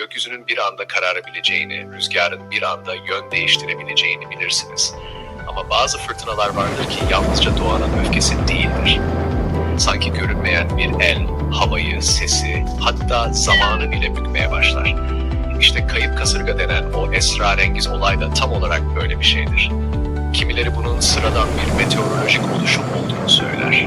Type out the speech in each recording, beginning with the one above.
gökyüzünün bir anda kararabileceğini, rüzgarın bir anda yön değiştirebileceğini bilirsiniz. Ama bazı fırtınalar vardır ki yalnızca doğanın öfkesi değildir. Sanki görünmeyen bir el, havayı, sesi, hatta zamanı bile bükmeye başlar. İşte kayıp kasırga denen o esrarengiz olay da tam olarak böyle bir şeydir. Kimileri bunun sıradan bir meteorolojik oluşum olduğunu söyler.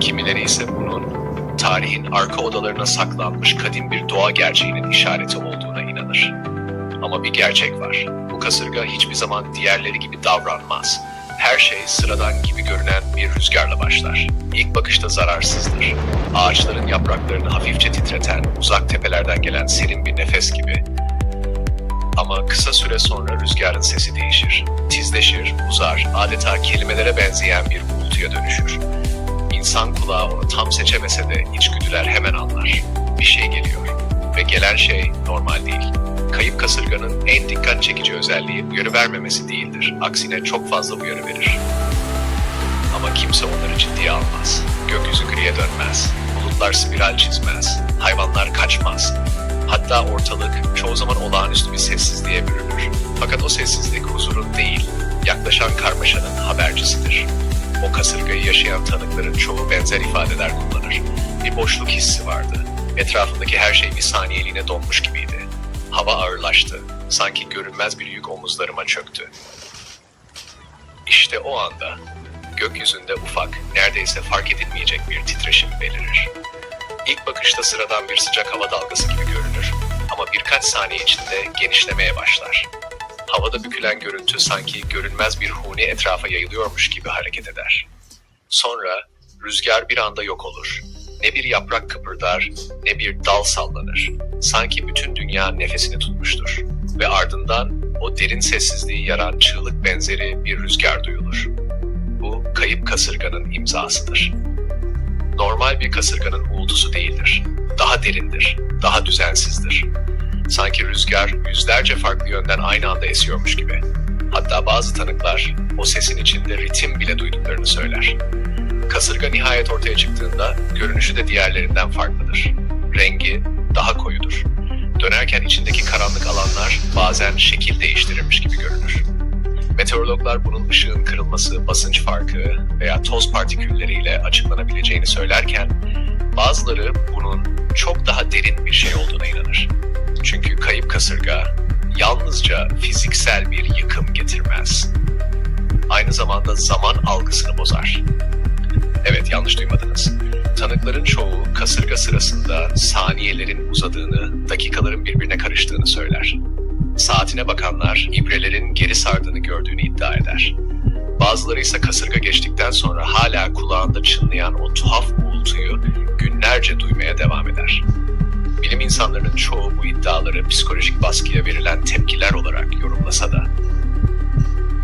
Kimileri ise bunun tarihin arka odalarına saklanmış kadim bir doğa gerçeğinin işareti olduğuna inanır. Ama bir gerçek var. Bu kasırga hiçbir zaman diğerleri gibi davranmaz. Her şey sıradan gibi görünen bir rüzgarla başlar. İlk bakışta zararsızdır. Ağaçların yapraklarını hafifçe titreten, uzak tepelerden gelen serin bir nefes gibi. Ama kısa süre sonra rüzgarın sesi değişir. Tizleşir, uzar, adeta kelimelere benzeyen bir uğultuya dönüşür. İnsan kulağı onu tam seçemese de içgüdüler hemen anlar. Bir şey geliyor. Ve gelen şey normal değil. Kayıp kasırganın en dikkat çekici özelliği uyarı vermemesi değildir. Aksine çok fazla uyarı verir. Ama kimse onları ciddiye almaz. Gökyüzü griye dönmez. Bulutlar spiral çizmez. Hayvanlar kaçmaz. Hatta ortalık çoğu zaman olağanüstü bir sessizliğe bürünür. Fakat o sessizlik huzurun değil, yaklaşan karmaşanın habercisidir. O kasırgayı yaşayan tanıkların çoğu benzer ifadeler kullanır. Bir boşluk hissi vardı. Etrafındaki her şey bir saniyeliğine donmuş gibiydi. Hava ağırlaştı. Sanki görünmez bir yük omuzlarıma çöktü. İşte o anda gökyüzünde ufak, neredeyse fark edilmeyecek bir titreşim belirir. İlk bakışta sıradan bir sıcak hava dalgası gibi görünür ama birkaç saniye içinde genişlemeye başlar. Havada bükülen görüntü sanki görünmez bir huni etrafa yayılıyormuş gibi hareket eder. Sonra rüzgar bir anda yok olur. Ne bir yaprak kıpırdar, ne bir dal sallanır. Sanki bütün dünya nefesini tutmuştur. Ve ardından o derin sessizliği yaran çığlık benzeri bir rüzgar duyulur. Bu kayıp kasırganın imzasıdır. Normal bir kasırganın uğultusu değildir. Daha derindir, daha düzensizdir. Sanki rüzgar yüzlerce farklı yönden aynı anda esiyormuş gibi. Hatta bazı tanıklar o sesin içinde ritim bile duyduklarını söyler. Kasırga nihayet ortaya çıktığında görünüşü de diğerlerinden farklıdır. Rengi daha koyudur. Dönerken içindeki karanlık alanlar bazen şekil değiştirirmiş gibi görünür. Meteorologlar bunun ışığın kırılması, basınç farkı veya toz partikülleriyle açıklanabileceğini söylerken bazıları bunun çok daha derin bir şey olduğuna inanır. Çünkü kayıp kasırga yalnızca fiziksel bir yıkım getirmez. Aynı zamanda zaman algısını bozar. Evet yanlış duymadınız. Tanıkların çoğu kasırga sırasında saniyelerin uzadığını, dakikaların birbirine karıştığını söyler. Saatine bakanlar ibrelerin geri sardığını gördüğünü iddia eder. Bazıları ise kasırga geçtikten sonra hala kulağında çınlayan o tuhaf uğultuyu günlerce duymaya devam eder. Bilim insanlarının çoğu bu iddiaları psikolojik baskıya verilen tepkiler olarak yorumlasa da.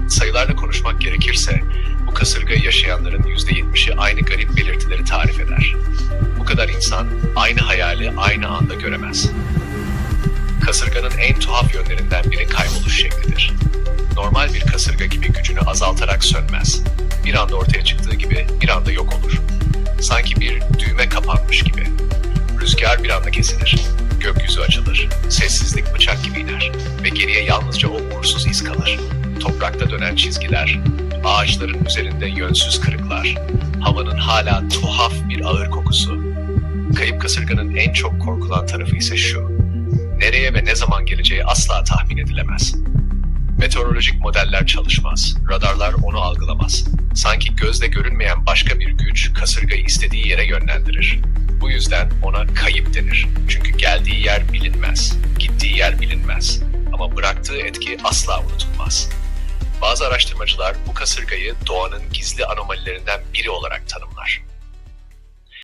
Sayılarla konuşmak gerekirse bu kasırgayı yaşayanların %70'i aynı garip belirtileri tarif eder. Bu kadar insan aynı hayali aynı anda göremez. Kasırganın en tuhaf yönlerinden biri kayboluş şeklidir. Normal bir kasırga gibi gücünü azaltarak sönmez. Bir anda ortaya çıktığı gibi bir anda yok olur. Sanki bir düğme kapanmış gibi. Rüzgar bir anda kesilir. Gökyüzü açılır. Sessizlik bıçak gibi iner. Ve geriye yalnızca o uğursuz iz kalır. Toprakta dönen çizgiler, ağaçların üzerinde yönsüz kırıklar, havanın hala tuhaf bir ağır kokusu. Kayıp kasırganın en çok korkulan tarafı ise şu. Nereye ve ne zaman geleceği asla tahmin edilemez. Meteorolojik modeller çalışmaz, radarlar onu algılamaz. Sanki gözle görünmeyen başka bir güç kasırgayı istediği yere yönlendirir. Bu yüzden ona kayıp denir. Çünkü geldiği yer bilinmez, gittiği yer bilinmez. Ama bıraktığı etki asla unutulmaz. Bazı araştırmacılar bu kasırgayı doğanın gizli anomalilerinden biri olarak tanımlar.